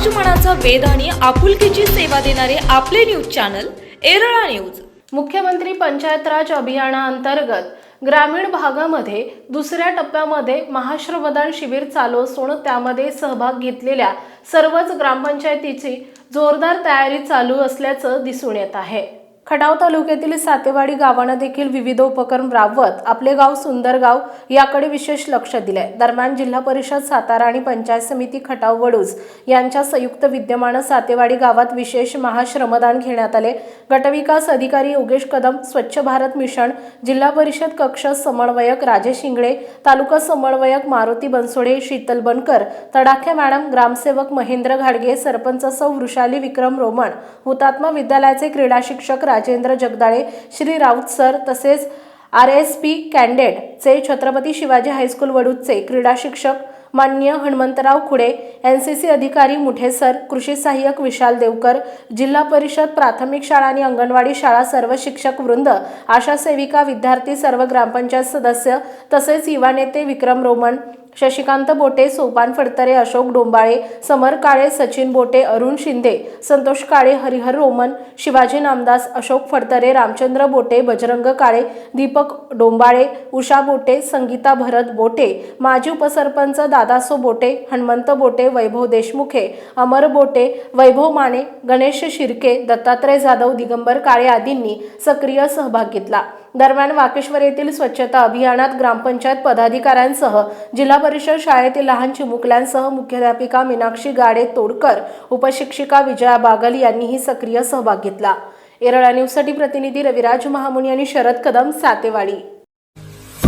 समाज मनाचा आणि आपुलकीची सेवा देणारे आपले न्यूज चॅनल एरळा न्यूज. मुख्यमंत्री पंचायत राज अभियानाअंतर्गत ग्रामीण भागामध्ये दुसऱ्या टप्प्यामध्ये महाश्रमदान शिबिर चालू असून त्यामध्ये सहभाग घेतलेल्या सर्वच ग्रामपंचायतीची जोरदार तयारी चालू असल्याचं दिसून येत आहे. खटाव तालुक्यातील सातेवाडी गावानं देखील विविध उपक्रम राबवत आपले गाव सुंदर गाव याकडे विशेष लक्ष दिले दरम्यान जिल्हा परिषद सातारा आणि पंचायत समिती खटाव वडूज यांच्या संयुक्त विद्यमानं सातेवाडी गावात विशेष महाश्रमदान घेण्यात आले. गटविकास अधिकारी योगेश कदम स्वच्छ भारत मिशन जिल्हा परिषद कक्ष समन्वयक राजेश इंगळे तालुका समन्वयक मारुती बनसोडे शीतल बनकर तडाखे मॅडम ग्रामसेवक महेंद्र घाडगे सरपंच सौ वृषाली विक्रम रोमन हुतात्मा विद्यालयाचे क्रीडा शिक्षक राजेंद्र जगदाळे श्री राऊत सर तसेच आर एस पी कॅन्डेटचे छत्रपती शिवाजी हायस्कूल वडूदचे क्रीडा शिक्षक मान्य Hanumantrao Khude N C C अधिकारी मुठे सर कृषी सहाय्यक विशाल देवकर जिल्हा परिषद प्राथमिक शाळा आणि अंगणवाडी शाळा सर्व शिक्षक वृंद आशा सेविका विद्यार्थी सर्व ग्रामपंचायत सदस्य तसेच युवा नेते विक्रम रोमन शशिकांत बोटे सोपान फडतरे अशोक डोंबाळे समर काळे सचिन बोटे अरुण शिंदे संतोष काळे हरिहर रोमन शिवाजी नामदास अशोक फडतरे रामचंद्र बोटे बजरंग काळे दीपक डोंबाळे उषा बोटे संगीता भरत बोटे माजी उपसरपंच दादासो बोटे हनुमंत बोटे वैभव देशमुखे अमर बोटे वैभव माने गणेश शिर्के दत्तात्रय जाधव दिगंबर काळे आदींनी सक्रिय सहभाग घेतला. दरम्यान वाकेश्वर येथील स्वच्छता अभियानात ग्रामपंचायत पदाधिकाऱ्यांसह जिल्हा परिषद शाळेतील लहान चिमुकल्यांसह मुख्याध्यापिका मीनाक्षी गाडे तोडकर उपशिक्षिका विजया बागल यांनीही सक्रिय सहभाग घेतला. एरळा न्यूजसाठी प्रतिनिधी रविराज महामुनी आणि शरद कदम सातेवाडी.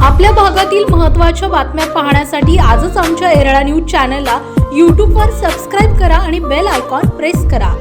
आपल्या भागातील महत्त्वाच्या बातम्या पाहण्यासाठी आजच आमच्या एरळा न्यूज चॅनलला यूट्यूबवर सबस्क्राईब करा आणि बेल आयकॉन प्रेस करा.